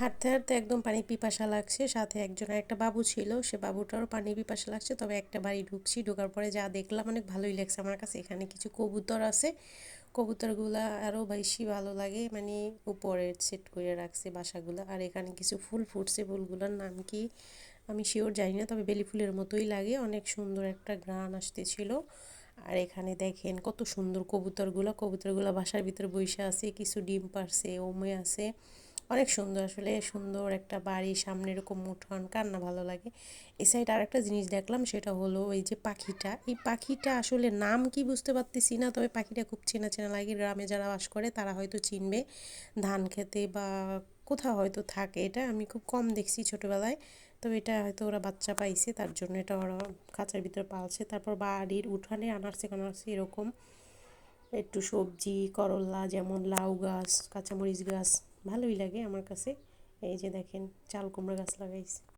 হাঁটতে হাঁটতে একদম পানি পিপাসা লাগছে, সাথে একজন একটা বাবু ছিল, সে বাবুটারও পানি পিপাসা লাগছে, তবে একটা বাড়ি ঢুকছি, ঢোকার পরে যা দেখলাম অনেক ভালোই লাগছে আমার কাছে। এখানে কিছু কবুতর আছে, কবুতরগুলা আরও বেশি ভালো লাগে মানে উপরে সেট করে রাখছে বাসাগুলো। আর এখানে কিছু ফুল ফুটছে, ফুলগুলোর নাম কি আমি শিওর জানি না, তবে বেলি ফুলের মতোই লাগে, অনেক সুন্দর একটা গ্রান আসতেছিল। আর এখানে দেখেন কত সুন্দর কবুতরগুলো কবুতরগুলো বাসার ভিতরে বসে আছে, কিছু ডিম পারছে ওমে আছে। অনেক সুন্দর আসলে, সুন্দর একটা বাড়ি, সামনে এরকম উঠোন, কার না ভালো লাগে। এই সাইড আর একটা জিনিস দেখলাম, সেটা হলো এই যে পাখিটা। এই পাখিটা আসলে নাম কি বুঝতে পারতেছি না, তবে পাখিটা খুব চেনা চেনা লাগে। গ্রামে যারা বাস করে, তারা হয়তো চিনবে। ধান খেতে বা কোথাও হয়তো থাকে। এটা আমি খুব কম দেখছি ছোটোবেলায়। তবে এটা হয়তো ওরা বাচ্চা পাইছে, তার জন্য এটা ওরা খাঁচার ভিতরে পালছে। তারপর বাড়ির উঠানে, আনারসে কানারসে এরকম একটু সবজি করল্লা যেমন লাউ গাছ, কাঁচামরিচ গাছ ভালোই লাগে আমার কাছে। এই যে দেখেন চাল কুমড়া গাছ লাগাইছে।